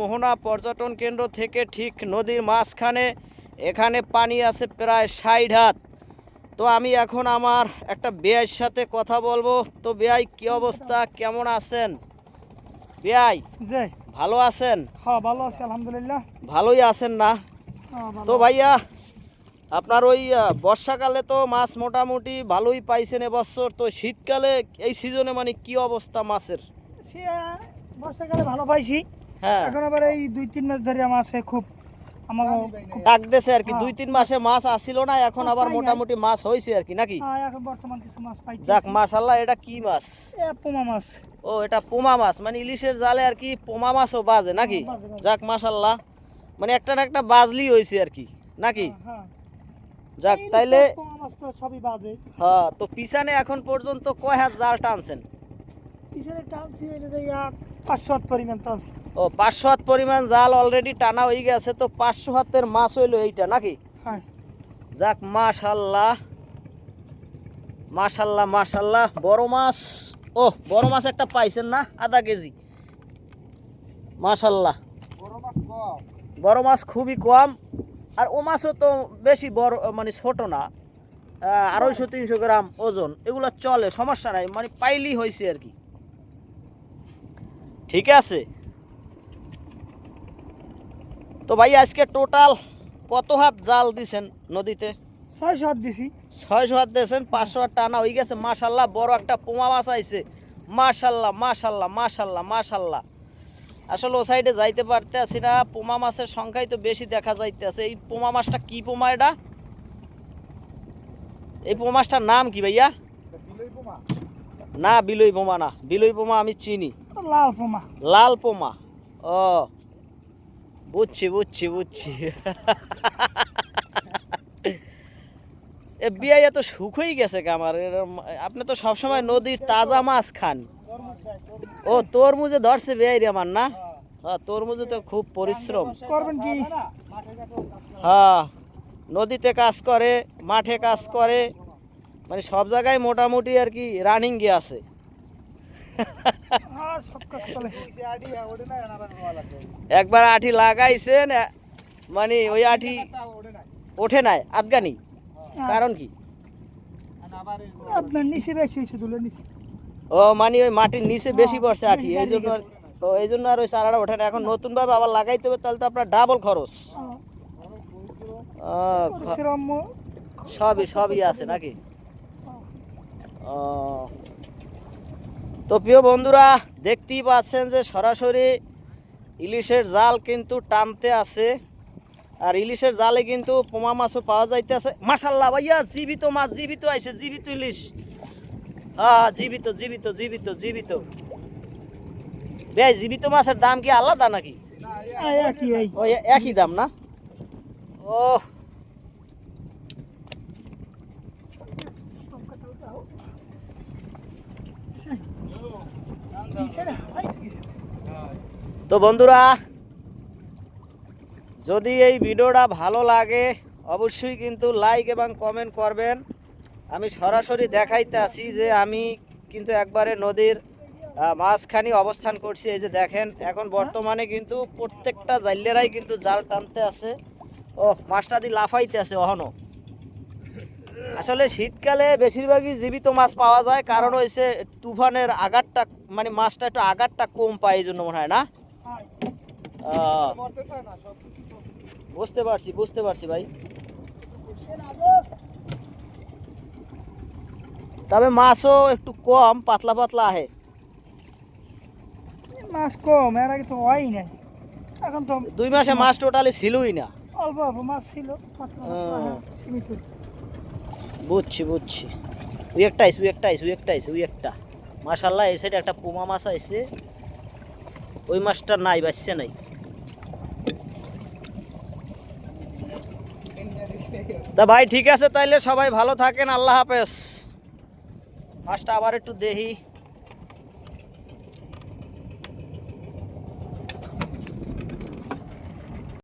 মোহনা পর্যটন কেন্দ্র থেকে ঠিক নদীর মাঝখানে এখানে পানি আছে প্রায় ষাট হাত। তো আমি এখন আমার একটা বেয়াইয়ের সাথে কথা বলব। তো বেয়াই কি অবস্থা? কেমন আছেন? বেয়াই ভালো আছেন? হ্যাঁ ভালো আছি আলহামদুলিল্লাহ। ভালোই আছেন না? হ্যাঁ, তো ভাইয়া আপনার ওই বর্ষাকালে তো মাছ মোটামুটি ভালোই পাইছেন এবছর। তো শীতকালে এই সিজনে মানে কি অবস্থা মাছের? বর্ষাকালে ভালো পাইছি। এখন আবার এই দুই তিন মাস ধরে আছে খুব আমার ডাক দেছে আর কি। হ্যাঁ। দুই তিন মাসে মাছ আসিল না এখন আবার মোটামুটি মাছ হয়েছে আর কি নাকি? হ্যাঁ, এখন বর্তমান কিছু মাছ পাইছি যাক মাশাল্লাহ এটা কি মাছ? এ পোমা মাছ। ও এটা পোমা মাছ মানে ইলিশের জালে আর কি পোমা মাছও বাজে নাকি? হ্যাঁ। যাক মাশাল্লাহ মানে একটা না একটা বাজলি হয়েছে আর কি নাকি? হ্যাঁ যাক তাইলে সব পোমা মাছ তো সবই বাজে। হ্যাঁ তো পিছনে এখন পর্যন্ত কয় হাত জাল টানছেন? পিছনে টানছি এটা পাঁচশো হাত পরিমাণ টানছি ও পাঁচশো হাত পরিমাণ জাল অলরেডি টানা হয়ে গেছে তো পাঁচশো হাতের মাছ হইল এইটা নাকি? হ্যাঁ। যাক মাশাল্লাহ। মাশাল্লাহ মাশাল্লাহ বড় মাছ। ও বড় মাছ একটা পাইছেন না? আধা কেজি। মাশাল্লাহ। বড় মাছ খুবই কম। আর ও মাছও তো বেশি বড় মানে ছোট না। আড়াইশো তিনশো গ্রাম ওজন। এগুলো চলে সমস্যা নাই। মানে পাইলেই হয়েছে আর কি। ঠিক আছে? তো ভাই আজকে টোটাল কত হাত জাল দিছেন নদীতে? ছয়শো হাত দিছি। ছয়শো হাত দিয়েছেন পাঁচশো হাত টানা হয়ে গেছে। মাশাল্লাহ বড় একটা পোমা মাছ আইছে। মাশাল্লাহ মাশাল্লাহ মাশাল্লাহ মাশাল্লাহ। আসলে ও সাইডে যাইতে পারতে আছি না। পোমা মাছের সংখ্যাই তো বেশি দেখা যাইতে আছে এই পোমা মাছটা কি পোমা এটা? এই পোমা মাছটার নাম কি ভাইয়া? না বিলই পোমা না। বিলই পোমা আমি চিনি। লাল পোমা লাল পোমা ও বুঝছি বুঝছি বুঝছি। এ বিয়ে এত সুখ হয়ে গেছে আমার। আপনি তো সবসময় নদীর তাজা মাছ খান। ও তরমুজে ধরছে বিয়ে রে আমার না? হ্যাঁ তরমুজে তো খুব পরিশ্রম। করবেন কি? হ্যাঁ নদীতে কাজ করে মাঠে কাজ করে মানে সব জায়গায় মোটামুটি আর কি রানিং গিয়ে আছে। একবার আঠি লাগাইছেন মানে ওই আঠি ওঠে নাই আফগানি। কারণ কি? আপনার নিচে বেশি ও মানে ওই মাটির নিচে বেশি পড়ছে আঠি এই জন্য আর- ও এই জন্য আর ওই চারাটা ওঠে না। এখন নতুন ভাবে আবার লাগাইতে হবে তাহলে তো আপনার ডাবল খরচ। হ্যাঁ, সবই সবই আছে নাকি? ও। তো প্রিয় বন্ধুরা দেখতেই পাচ্ছেন যে সরাসরি ইলিশের জাল কিন্তু টানতে আছে। আর ইলিশের জালে কিন্তু পোমা মাছও পাওয়া যাইতে আছে মাসাল্লাহ ভাইয়া জীবিত মাছ জীবিত আইছে জীবিত ইলিশ। হ্যাঁ জীবিত জীবিত জীবিত জীবিত। ভাই জীবিত মাছের দাম কি আলাদা নাকি? একই দাম না? ও তো বন্ধুরা, যদি এই ভিডিওটা ভালো লাগে, অবশ্যই কিন্তু লাইক এবং কমেন্ট করবেন। আমি সরাসরি দেখাইতে আসি যে আমি কিন্তু একবারে নদীর মাঝখানে অবস্থান করছি। এই যে দেখেন, এখন বর্তমানে কিন্তু প্রত্যেকটা জাইলেরাই কিন্তু জাল টানতে আছে ও মাছটা দিয়ে লাফাইতে আছে অহনো। আসলে শীতকালে বেশিরভাগই জীবিত মাছ পাওয়া যায় কারণ হয়েছে তুফানের আঘাতটা মানে মাছটা একটু আঘাতটা কম পায় এই জন্য মনে হয় না? বুঝতে পারছি বুঝতে পারছি ভাই। তবে মাছও একটু কম পাতলা পাতলা আহে। মাছ কম এর আগে তো হয় না এখন তো দুই মাসে মাছ টোটালি ছিলই না। অল্প অল্প মাছ ছিল পাতলা পাতলা, সীমিত। বুঝছি বুঝছি। ওই একটা আইস ওই একটা আইস ওই একটা আইস ওই একটা। মাশাল্লাহ, এই সাইডে একটা পোমা মাছ আইসে ওই মাছটা নাই, বাঁচছে নাই। তা ভাই, ঠিক আছে, তাইলে সবাই ভালো থাকেন, আল্লাহ হাফেজ। মাছটা আবার একটু দেখি।